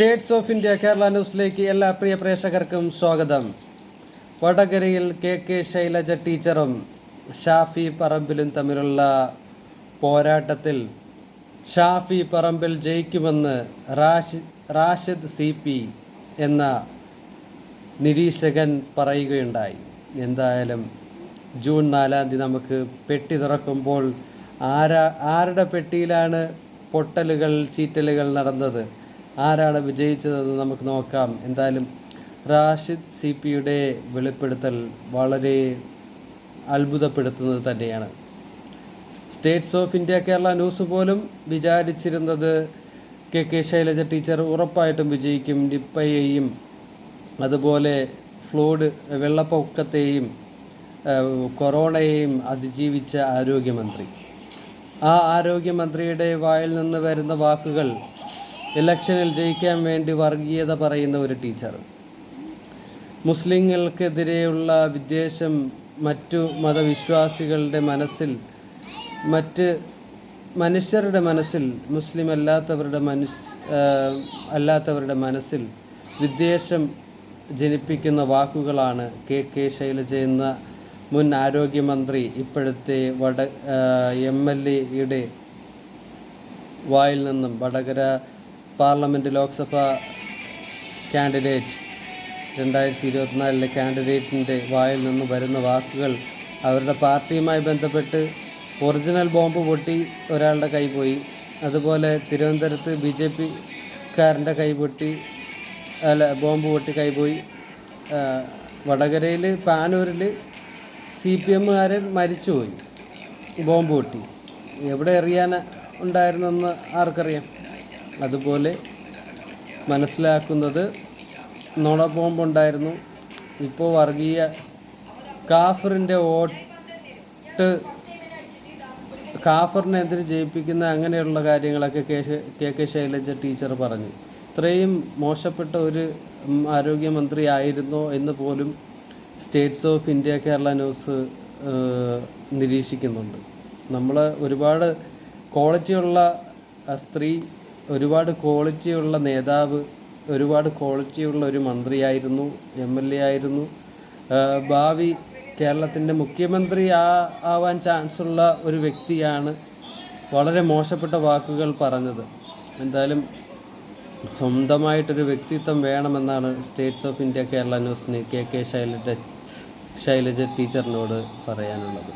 States of India Kerala ന്യൂസിലേക്ക് എല്ലാ പ്രിയ പ്രേക്ഷകർക്കും സ്വാഗതം. വടകരയിൽ കെ കെ ശൈലജ ടീച്ചറും ഷാഫി പറമ്പിലും തമ്മിലുള്ള പോരാട്ടത്തിൽ ഷാഫി പറമ്പിൽ ജയിക്കുമെന്ന് റാഷി റാഷിദ് സി പി എന്ന നിരീക്ഷകൻ പറയുകയുണ്ടായി. എന്തായാലും ജൂൺ നാലാം തീയതി നമുക്ക് പെട്ടി തുറക്കുമ്പോൾ ആരാ ആരുടെ പെട്ടിയിലാണ് പൊട്ടലുകൾ ചീറ്റലുകൾ നടന്നത്? ആരാണ് വിജയിച്ചതെന്ന് നമുക്ക് നോക്കാം. എന്തായാലും റാഷിദ് സി പിയുടെ വെളിപ്പെടുത്തൽ വളരെ അത്ഭുതപ്പെടുത്തുന്നത് തന്നെയാണ്. States of India Kerala news പോലും വിചാരിച്ചിരുന്നത് കെ കെ ശൈലജ ടീച്ചർ ഉറപ്പായിട്ടും വിജയിക്കും നിപ്പയെയും അതുപോലെ ഫ്ലൂഡ് വെള്ളപ്പൊക്കത്തെയും കൊറോണയെയും അതിജീവിച്ച ആരോഗ്യമന്ത്രി. ആ ആരോഗ്യമന്ത്രിയുടെ വായിൽ നിന്ന് വരുന്ന വാക്കുകൾ ഇലക്ഷനിൽ ജയിക്കാൻ വേണ്ടി വർഗീയത പറയുന്ന ഒരു ടീച്ചർ. മുസ്ലിങ്ങൾക്കെതിരെയുള്ള വിദ്വേഷം മറ്റു മതവിശ്വാസികളുടെ മനസ്സിൽ മറ്റ് മനുഷ്യരുടെ മനസ്സിൽ മുസ്ലിം അല്ലാത്തവരുടെ മനസ് അല്ലാത്തവരുടെ മനസ്സിൽ വിദ്വേഷം ജനിപ്പിക്കുന്ന വാക്കുകളാണ് കെ കെ ശൈലജ എന്ന മുൻ ആരോഗ്യമന്ത്രി ഇപ്പോഴത്തെ വട എം എൽ എയുടെ വായിൽ നിന്നും വടകര പാർലമെന്റ് ലോക്സഭ കാൻഡിഡേറ്റ് രണ്ടായിരത്തി ഇരുപത്തിനാലിലെ കാൻഡിഡേറ്റിന്റെ വായിൽ നിന്ന് വരുന്ന വാക്കുകൾ അവരുടെ പാർട്ടിയുമായി ബന്ധപ്പെട്ട് ഒറിജിനൽ ബോംബ് പൊട്ടി ഒരാളുടെ കൈ പോയി. അതുപോലെ തിരുവനന്തപുരത്ത് ബി ജെ പിക്കാരന്റെ കൈ പൊട്ടി അല്ല ബോംബ് പൊട്ടി കൈപോയി വടകരയിൽ പാനൂരിൽ സി പി എമ്മുകാരൻ മരിച്ചുപോയി. ബോംബ് പൊട്ടി. എവിടെ എറിയാൻ ഉണ്ടായിരുന്നെന്ന് ആർക്കറിയാം? അതുപോലെ മനസ്സിലാക്കുന്നത് നുണ ബോംബുണ്ടായിരുന്നു ഇപ്പോൾ വർഗീയ കാഫറിന്റെ വോട്ട് കാഫറിനെ എന്തിനു ജയിപ്പിക്കുന്ന അങ്ങനെയുള്ള കാര്യങ്ങളൊക്കെ K K K Shailaja teacher പറഞ്ഞു. ഇത്രയും മോശപ്പെട്ട ഒരു ആരോഗ്യമന്ത്രി ആയിരുന്നോ എന്ന് പോലും States of India Kerala news നിരീക്ഷിക്കുന്നുണ്ട്. നമ്മൾ ഒരുപാട് ക്വാളിറ്റിയുള്ള സ്ത്രീ ഒരുപാട് ക്വാളിറ്റിയുള്ള നേതാവ് ഒരുപാട് ക്വാളിറ്റിയുള്ള ഒരു മന്ത്രിയായിരുന്നു എം എൽ എ ആയിരുന്നു. ഭാവി കേരളത്തിന്റെ മുഖ്യമന്ത്രി ആ ആവാൻ ചാൻസുള്ള ഒരു വ്യക്തിയാണ് വളരെ മോശപ്പെട്ട വാക്കുകൾ പറഞ്ഞത്. എന്തായാലും സ്വന്തമായിട്ടൊരു വ്യക്തിത്വം വേണമെന്നാണ് സ്റ്റേറ്റ്സ് ഓഫ് ഇന്ത്യ കേരള ന്യൂസിന് കെ കെ ശൈലജ ശൈലജ ടീച്ചറിനോട് പറയാനുള്ളത്.